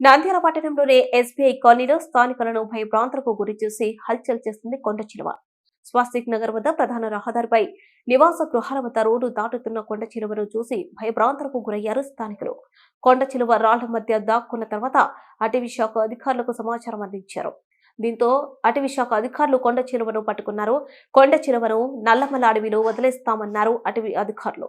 నంద్యాల పట్టణంలోని ఎస్బీఐ కాలనీలో స్థానికులను భయభ్రాంతులకు గురి చేసి హల్చల్ చేస్తుంది కొండ చిలువ. స్వాస్తిక్ నగర్ వద్ద ప్రధాన రహదారిపై నివాస గృహాల వద్ద రోడ్డు దాటుతున్న కొండ చిలువను చూసి భయభ్రాంతులకు గురయ్యారు స్థానికులు. కొండ చిలువ రాళ్ళ మధ్య దాక్కున్న తర్వాత అటవీ శాఖ అధికారులకు సమాచారం అందించారు. దీంతో అటవీ శాఖ అధికారులు కొండ చిలువను పట్టుకున్నారు. కొండ చిలువను నల్లమల అడవిలో వదిలేస్తామన్నారు అటవీ అధికారులు.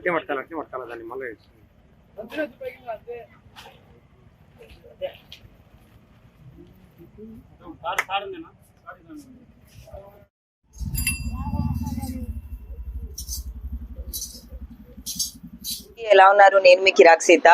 మామూలుగా అట్టే పట్టాలి అట్టే పట్టాలి దాన్ని మళ్ళీ ఎలా ఉన్నారు? నేను మీ కిరాక్ సీత.